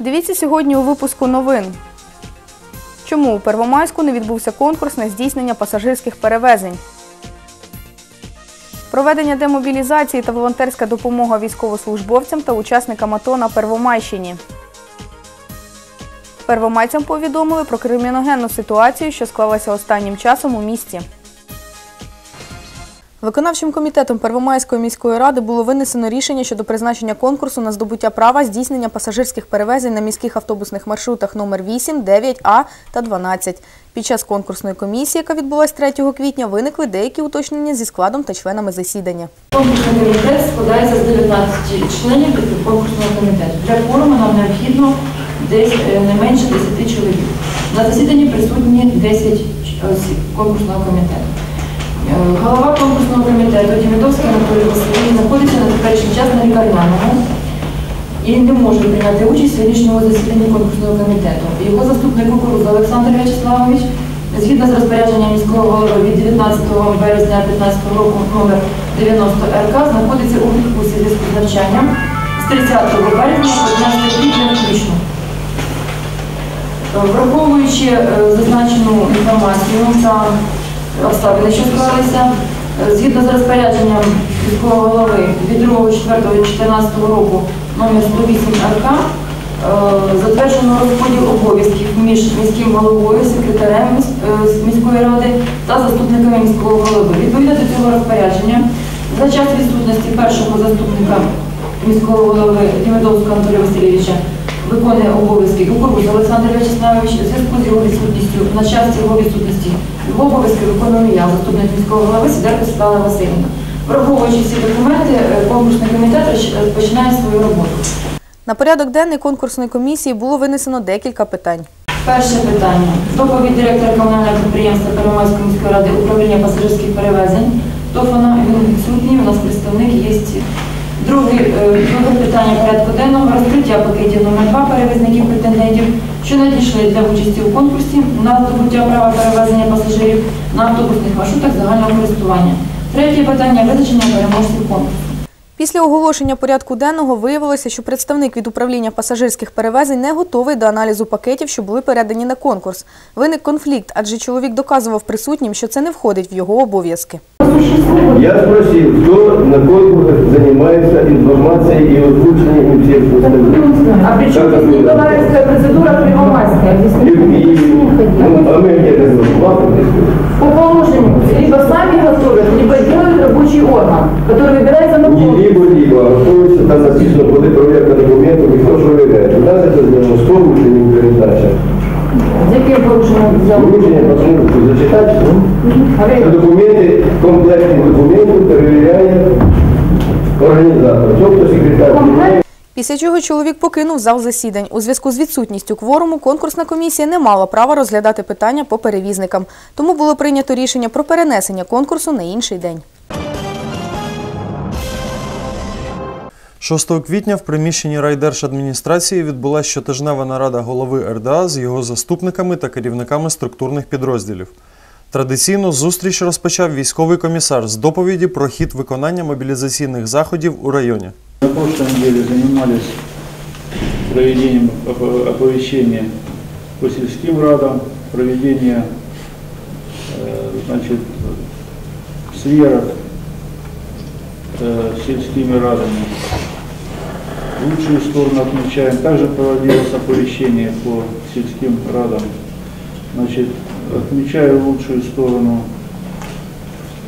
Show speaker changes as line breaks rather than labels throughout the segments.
Дивіться сьогодні у випуску новин. Чому у Первомайську не відбувся конкурс на здійснення пасажирських перевезень? Проведення демобілізації та волонтерська допомога військовослужбовцям та учасникам АТО на Первомайщині. Первомайцям повідомили про криміногенну ситуацію, що склалася останнім часом у місті. Виконавчим комітетом Первомайської міської ради було винесено рішення щодо призначення конкурсу на здобуття права здійснення пасажирських перевезень на міських автобусних маршрутах номер 8, 9, А та 12. Під час конкурсної комісії, яка відбулась 3 квітня, виникли деякі уточнення зі складом та членами засідання.
Конкурсний комітет складається з 19 членів конкурсного комітету. Для форуму нам необхідно десь е, не менше 10 чоловік. На засіданні присутні 10 осіб конкурсного комітету. Голова конкурсного комітету Дімітовський Анатолій Васильович знаходиться на теперішній час на лікарняному і не може прийняти участь в сьогоднішньому засіданні конкурсного комітету. Його заступник кукурудза Олександр В'ячеславович Згідно з розпорядженням міського голови від 19 березня 2015 року номер 90 РК знаходиться у відпустці зв'язку з навчанням з 30 березня по 15 квітня включно. Враховуючи е, зазначену інформацію та обставини, що склалися, згідно з розпорядженням міського голови від 2.4.2014 року номер 108 РК, Е, Затверджено розподіл обов'язків між міським головою, секретарем е, міської ради та заступниками міського голови. Відповідно до цього розпорядження, за час відсутності першого заступника міського голови Дімедовського Анатолія Васильовича виконує обов'язки Кукурудз Олександр В'ячеславович у зв'язку з його відсутністю. На час його відсутності його обов'язки виконую я, заступник міського голови Сідерко Світлана Васильівна. Враховуючи всі документи, е, конкурсний комітет е, починає свою роботу.
На порядок денний конкурсної комісії було винесено декілька питань.
Перше питання. Доповідь директора комунального підприємства Первомайської міської ради управління пасажирських перевезень. Тофана, він відсутній, у нас представник є. Друге, друге питання порядку денного. Розкриття пакетів номер 2 перевізників претендентів, що надійшли для участі у конкурсі на здобуття права перевезення пасажирів на автобусних маршрутах загального користування. Третє питання визначення переможців конкурсу.
Після оголошення порядку денного виявилося, що представник від управління пасажирських перевезень не готовий до аналізу пакетів, що були передані на конкурс. Виник конфлікт, адже чоловік доказував присутнім, що це не входить в його обов'язки.
Я спросил, кто на конкурсах занимается информацией и озвучиванием всех остальных.
А при чем
Как
здесь
это
Николаевская процедура Первомайская?
И- и- ну, А мы где-то платим.
По положению, либо сами готовят, либо делают рабочий орган, который выбирается на
Не
конкурс.
либо-либо, а ходится, там написано, коли проверка документов, никто же проверяет. У нас это сделано с поручением передача.
З яким порушенням взяли?
Поручение, посмотрите, зачитать, ну,
А ви-
Що документи, комплектні документи перевіряє організатор, тобто секретар.
Після чого чоловік покинув зал засідань. У зв'язку з відсутністю кворуму конкурсна комісія не мала права розглядати питання по перевізникам. Тому було прийнято рішення про перенесення конкурсу на інший день.
6 квітня в приміщенні райдержадміністрації відбулася щотижнева нарада голови РДА з його заступниками та керівниками структурних підрозділів. Традиційно зустріч розпочав військовий комісар з доповіді про хід виконання мобілізаційних заходів у районі.
На прошлой неделе занимались проведением оп- оповещения по сельским радам, проведение э, значит, сверок э, сельскими радами. Лучшую сторону отмечаем. Также проводилось оповещение по сельским радам. Значит, отмечаю лучшую сторону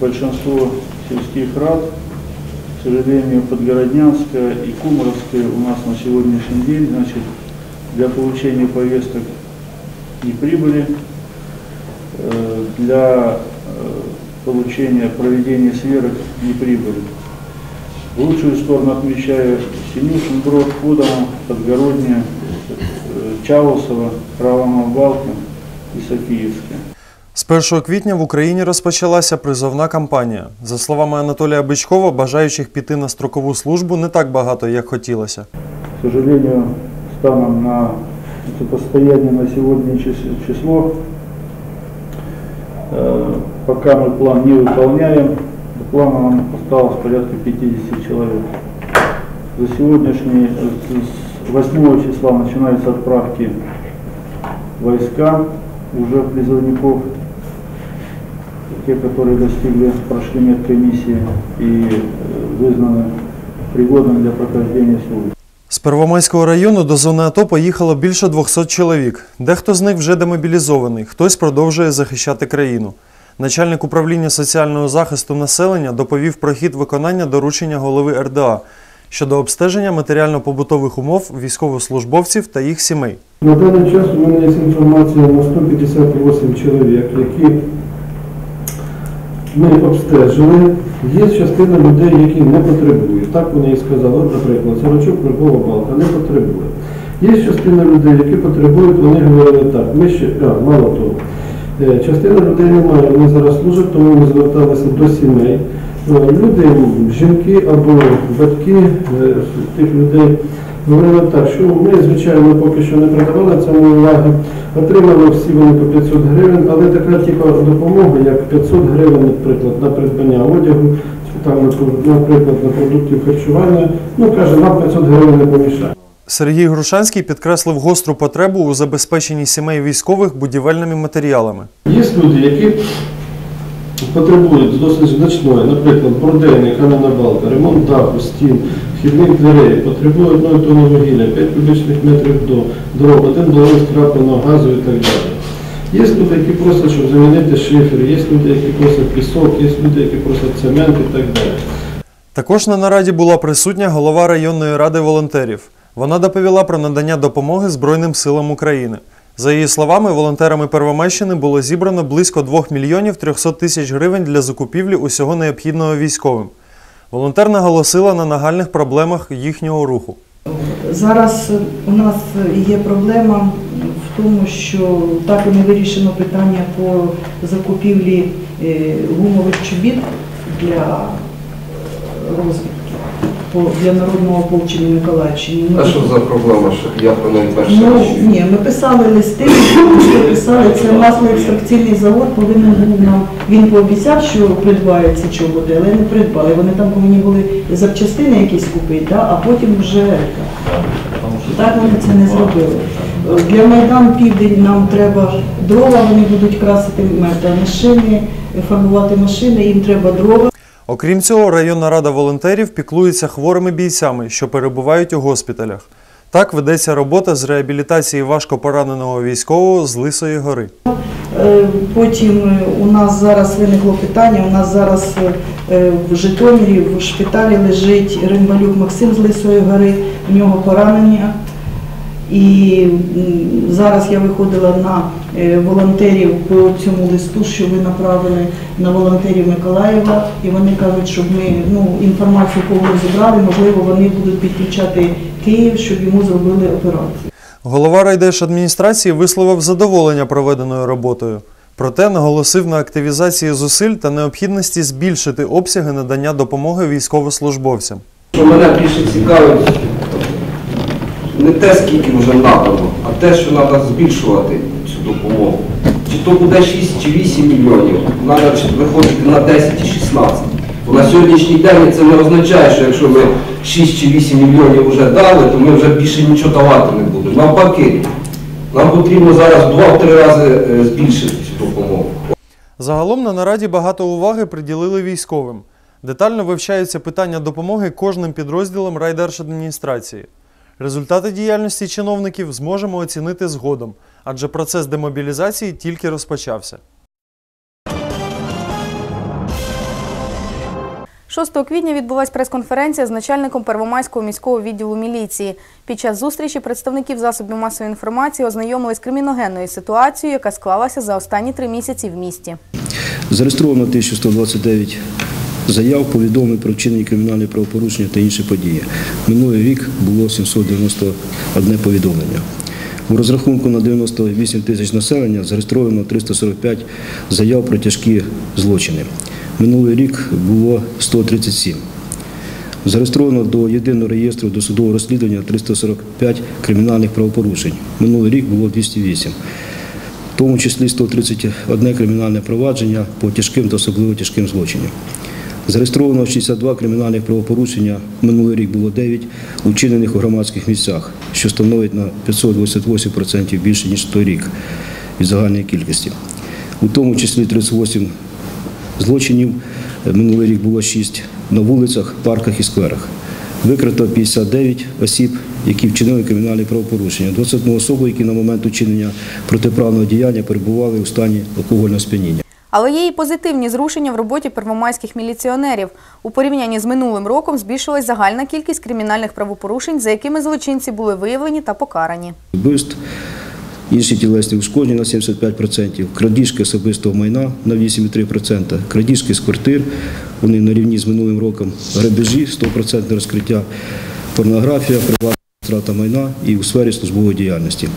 большинство сельских рад. К сожалению, Подгороднянская и Кумаровская у нас на сегодняшний день, значит, для получения повесток не прибыли, э, для э, получения проведения сверок не прибыли. В лучшую сторону отмечаю Синюшин, Брод, Кудово, Подгородня, э, Чаусово, Правомобалка и Софиевская.
З 1 квітня в Україні розпочалася призовна кампанія. За словами Анатолія Бичкова, бажаючих піти на строкову службу не так багато, як хотілося.
К сожалению, станом на это состояние на сегодня чис- число, э, пока мы план не выполняем, до плана нам осталось порядка 50 человек. За сегодняшний, э, с- 8 числа начинаются отправки войска уже призывников, те, которые достигли, прошли медкомиссии и э, вызнаны пригодными для прохождения службы.
З Первомайського району до зони АТО поїхало більше 200 чоловік. Дехто з них вже демобілізований, хтось продовжує захищати країну. Начальник управління соціального захисту населення доповів про хід виконання доручення голови РДА щодо обстеження матеріально-побутових умов військовослужбовців та їх сімей.
На даний час у мене є інформація на 158 чоловік, які ми обстежили. Є частина людей, які не потребують. Так вони і сказали, От, наприклад, Сорочук, Вербова Балка не потребує. Є частина людей, які потребують, вони говорили так, ми ще, а, мало того. Е, Частина людей немає, вони зараз служать, тому ми зверталися до сімей. Е, Люди, жінки або батьки е, тих людей говорили так, що ми, звичайно, поки що не придавали цьому уваги. Отримали всі вони по 500 гривень, але така типа допомога, як 500 гривень, наприклад, на придбання одягу, там, наприклад, на продуктів харчування, ну каже, нам 500 гривень не помішає.
Сергій Грушанський підкреслив гостру потребу у забезпеченні сімей військових будівельними матеріалами.
Є люди, які потребують досить значної, наприклад, бордейник, кам'яна балка, ремонт даху, стін, вхідних дверей, потребує одної тонни вугілля, 5 кубічних метрів до дров, один балон скрапленого газу і так далі. Є люди, які просять, щоб замінити шифер, є люди, які просять пісок, є люди, які просять цемент і так далі.
Також на нараді була присутня голова районної ради волонтерів. Вона доповіла про надання допомоги Збройним силам України. За її словами, волонтерами Первомайщини було зібрано близько 2 мільйонів 300 тисяч гривень для закупівлі усього необхідного військовим. Волонтер наголосила на нагальних проблемах їхнього руху.
Зараз у нас є проблема в тому, що так і не вирішено питання по закупівлі е, гумових чобіт для розвідки для народного ополчення Миколаївщини.
А що за проблема? Що я про неї перше
Ну,
чую?
ні, ми писали листи, ми писали, це маслоекстракційний завод повинен був нам, він пообіцяв, що придбає ці чоботи, але не придбали. Вони там повинні були запчастини якісь купити, да, а потім вже так вони це не зробили. Для Майдан Південь нам треба дрова, вони будуть красити мета, машини, фарбувати машини, їм треба дрова.
Окрім цього, районна рада волонтерів піклується хворими бійцями, що перебувають у госпіталях. Так ведеться робота з реабілітації важко пораненого військового з Лисої гори.
Е, Потім е, у нас зараз виникло питання. У нас зараз е, в Житомирі в шпиталі лежить Римбалюк Максим з Лисої гори, в нього поранення. І зараз я виходила на е, волонтерів по цьому листу, що ви направили на волонтерів Миколаєва, і вони кажуть, щоб ми ну, інформацію повну зібрали, можливо, вони будуть підключати Київ, щоб йому зробили операцію.
Голова райдержадміністрації висловив задоволення проведеною роботою. Проте наголосив на активізації зусиль та необхідності збільшити обсяги надання допомоги військовослужбовцям.
Що мене більше цікавить не те, скільки вже надано, а те, що треба збільшувати цю допомогу. Чи то буде 6 чи 8 мільйонів, треба виходити на 10 і 16. Бо на сьогоднішній день це не означає, що якщо ми 6 чи 8 мільйонів вже дали, то ми вже більше нічого давати не будемо. Навпаки, нам потрібно зараз в 2-3 рази е, збільшити цю допомогу.
Загалом на нараді багато уваги приділили військовим. Детально вивчаються питання допомоги кожним підрозділам райдержадміністрації. Результати діяльності чиновників зможемо оцінити згодом, адже процес демобілізації тільки розпочався.
6 квітня відбулась прес-конференція з начальником Первомайського міського відділу міліції. Під час зустрічі представників засобів масової інформації ознайомились з криміногенною ситуацією, яка склалася за останні три місяці в місті.
Зареєстровано 1129 заяв, повідомлень про вчинені кримінальні правопорушення та інші події. Минулий рік було 791 повідомлення. У розрахунку на 98 тисяч населення зареєстровано 345 заяв про тяжкі злочини. Минулий рік було 137. Зареєстровано до єдиного реєстру досудового розслідування 345 кримінальних правопорушень. Минулий рік було 208 в тому числі 131 кримінальне провадження по тяжким та особливо тяжким злочинам. Зареєстровано 62 кримінальних правопорушення. Минулий рік було 9 учинених у громадських місцях, що становить на 528% більше, ніж той рік від загальної кількості. У тому числі 38 злочинів. Минулий рік було 6 на вулицях, парках і скверах. Викрито 59 осіб, які вчинили кримінальні правопорушення. 21 особи, які на момент учинення протиправного діяння перебували у стані алкогольного сп'яніння.
Але є і позитивні зрушення в роботі первомайських міліціонерів. У порівнянні з минулим роком збільшилась загальна кількість кримінальних правопорушень, за якими злочинці були виявлені та покарані.
Вбивств, інші тілесні ушкодження на 75%, крадіжки особистого майна на 8,3%, крадіжки з квартир, вони на рівні з минулим роком, грабежі 100% розкриття, порнографія, приватна втрата майна і у сфері службової діяльності.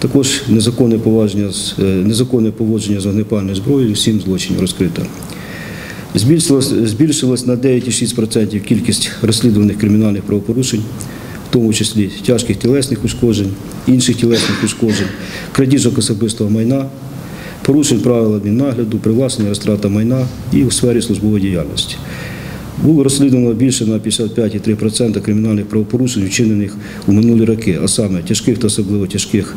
Також незаконне поводження з, е, незаконне поводження з вогнепальною зброєю, 7 злочинів розкрито. Збільшилось, на 9,6% кількість розслідуваних кримінальних правопорушень, в тому числі тяжких тілесних ушкоджень, інших тілесних ушкоджень, крадіжок особистого майна, порушень правил адміннагляду, привласнення розтрата майна і у сфері службової діяльності. Було розслідувано більше на 55,3% кримінальних правопорушень, вчинених у минулі роки, а саме тяжких та особливо тяжких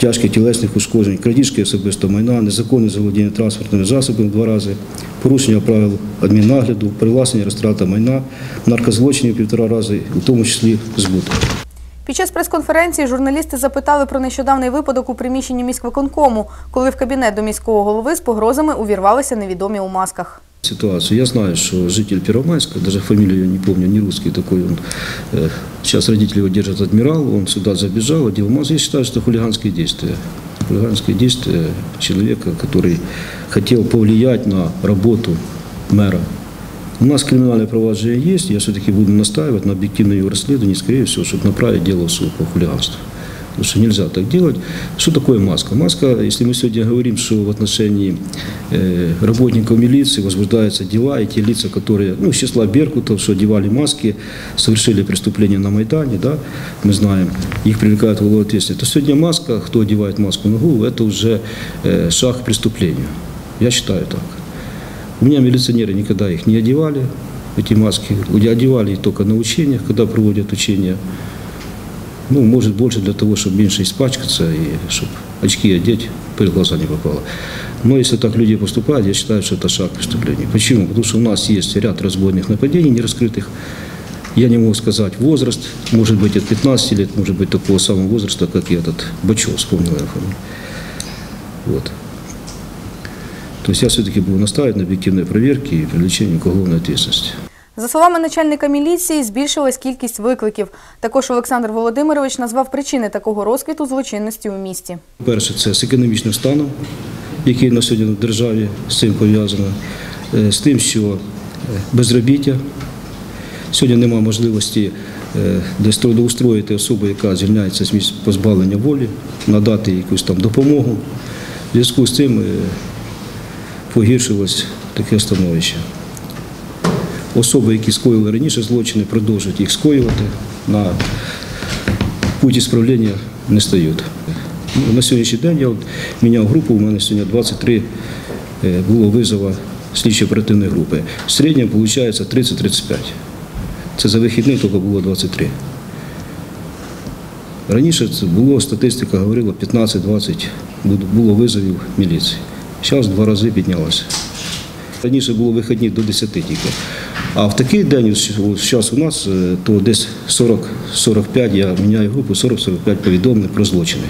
тяжких тілесних ушкоджень, крадіжки особистого майна, незаконне заволодіння транспортними засобами два рази, порушення правил адміннагляду, привласнення розтрата майна, наркозлочинів півтора рази, у тому числі збут.
Під час прес-конференції журналісти запитали про нещодавний випадок у приміщенні міськвиконкому, коли в кабінет до міського голови з погрозами увірвалися невідомі у масках
Ситуацию. Я знаю, что житель Первомайска, даже фамилию я не помню, не русский такой, он, э, сейчас родители его держат адмирал, он сюда забежал, одел маску. Я считаю, что хулиганские действия. Хулиганские действия человека, который хотел повлиять на работу мэра. У нас криминальное проваджение есть, я все-таки буду настаивать на объективном его расследовании, скорее всего, чтобы направить дело в суд по хулиганству. Потому что нельзя так делать. Что такое маска? Маска, если мы сегодня говорим, что в отношении э, работников милиции возбуждаются дела, и те лица, которые, ну, числа Беркутов, что одевали маски, совершили преступление на Майдане, да, мы знаем, их привлекают в уголовную ответственность, то сегодня маска, кто одевает маску на голову, это уже э, шаг к преступлению. Я считаю так. У меня милиционеры никогда их не одевали, эти маски. Одевали их только на учениях, когда проводят учения. Ну, может, больше для того, чтобы меньше испачкаться и чтобы очки одеть, пыль в глаза не попала. Но если так люди поступают, я считаю, что это шаг к преступлению. Почему? Потому что у нас есть ряд разбойных нападений нераскрытых. Я не могу сказать возраст, может быть от 15 лет, может быть такого самого возраста, как и этот Бачев, вспомнил я фамилию. Вот. То есть я все-таки буду настаивать на объективной проверке и привлечении к уголовной ответственности.
За словами начальника міліції, збільшилась кількість викликів. Також Олександр Володимирович назвав причини такого розквіту злочинності у місті.
Перше, це з економічним станом, який на сьогодні в державі з цим пов'язано, Е, з тим, що е, безробіття. Сьогодні немає можливості е, десь трудоустроїти особу, яка звільняється з місць позбавлення волі, надати якусь там допомогу. В зв'язку з цим погіршилось таке становище. Особи, які скоїли раніше злочини, продовжують їх скоювати на путь справління не стають. Ну, на сьогоднішній день я міняв групу, у мене сьогодні 23 е, було визова слідчо оперативної групи. В середньому виходить 30-35. Це за вихідний тільки було 23. Раніше це було, статистика говорила 15-20 було визовів міліції. Зараз два рази піднялося. Раніше було вихідні до 10 тільки. А в такий день, зараз у нас, е, то десь 40-45, я міняю групу, 40-45 повідомлень про злочини.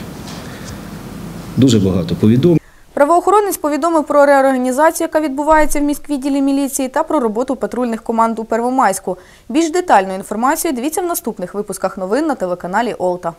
Дуже багато повідомлень.
Правоохоронець повідомив про реорганізацію, яка відбувається в міськвідділі міліції, та про роботу патрульних команд у Первомайську. Більш детальну інформацію дивіться в наступних випусках новин на телеканалі Олта.